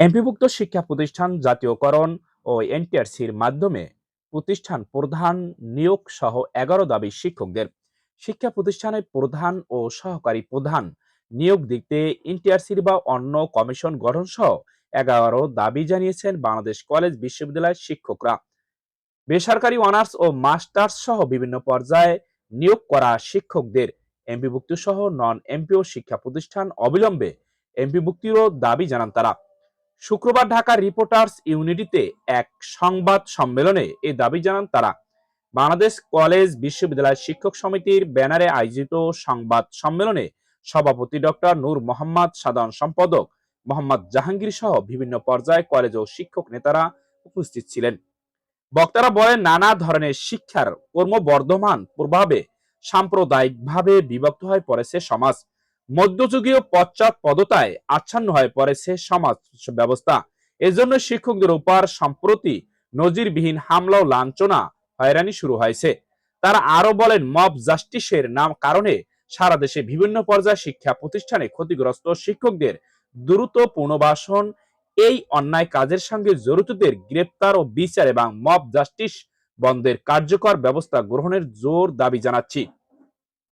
এমপিভুক্ত শিক্ষা প্রতিষ্ঠান জাতীয়করণ ও এনটিআরসির মাধ্যমে প্রতিষ্ঠান প্রধান নিয়োগ সহ এগারো দাবি শিক্ষকদের। শিক্ষা প্রতিষ্ঠানের প্রধান ও সহকারী প্রধান নিয়োগ দিতে এনটিআরসির বা অন্য কমিশন গঠন সহ এগারো দাবি জানিয়েছেন বাংলাদেশ কলেজ বিশ্ববিদ্যালয়ের শিক্ষকরা। বেসরকারি অনার্স ও মাস্টার্স সহ বিভিন্ন পর্যায়ে নিয়োগ করা শিক্ষকদের এমপিভুক্ত সহ নন এমপিও শিক্ষা প্রতিষ্ঠান অবিলম্বে এমপিভুক্তিরও দাবি জানান তারা। শুক্রবার ঢাকার রিপোর্টার্স ইউনিটিতে এক সংবাদ সম্মেলনে এই দাবি জানান তারা। বাংলাদেশ কলেজ বিশ্ববিদ্যালয় শিক্ষক সমিতির ব্যানারে আয়োজিত সংবাদ সম্মেলনে সভাপতি ডক্টর নূর মোহাম্মদ, সাধারণ সম্পাদক মোহাম্মদ জাহাঙ্গীর সহ বিভিন্ন পর্যায়ে কলেজ ও শিক্ষক নেতারা উপস্থিত ছিলেন। বক্তারা বলেন, নানা ধরনের শিক্ষার ক্রমবর্ধমান প্রভাবে সাম্প্রদায়িকভাবে বিভক্ত হয়ে পড়েছে সমাজ। মধ্যযুগীয় পশ্চাৎ পদতায় আচ্ছন্ন হয়ে পড়েছে সমাজ ব্যবস্থা। এজন্য শিক্ষকদের উপর সম্প্রতি নজিরবিহীন হামলা ও লাঞ্ছনা হয়রানি শুরু হয়েছে। তারা আরও বলেন, মব জাস্টিসের নাম কারণে সারা দেশে বিভিন্ন পর্যায়ে শিক্ষা প্রতিষ্ঠানে ক্ষতিগ্রস্ত শিক্ষকদের দ্রুত পুনর্বাসন, এই অন্যায় কাজের সঙ্গে জড়িতদের গ্রেপ্তার ও বিচার এবং মব জাস্টিস বন্ধের কার্যকর ব্যবস্থা গ্রহণের জোর দাবি জানাচ্ছি।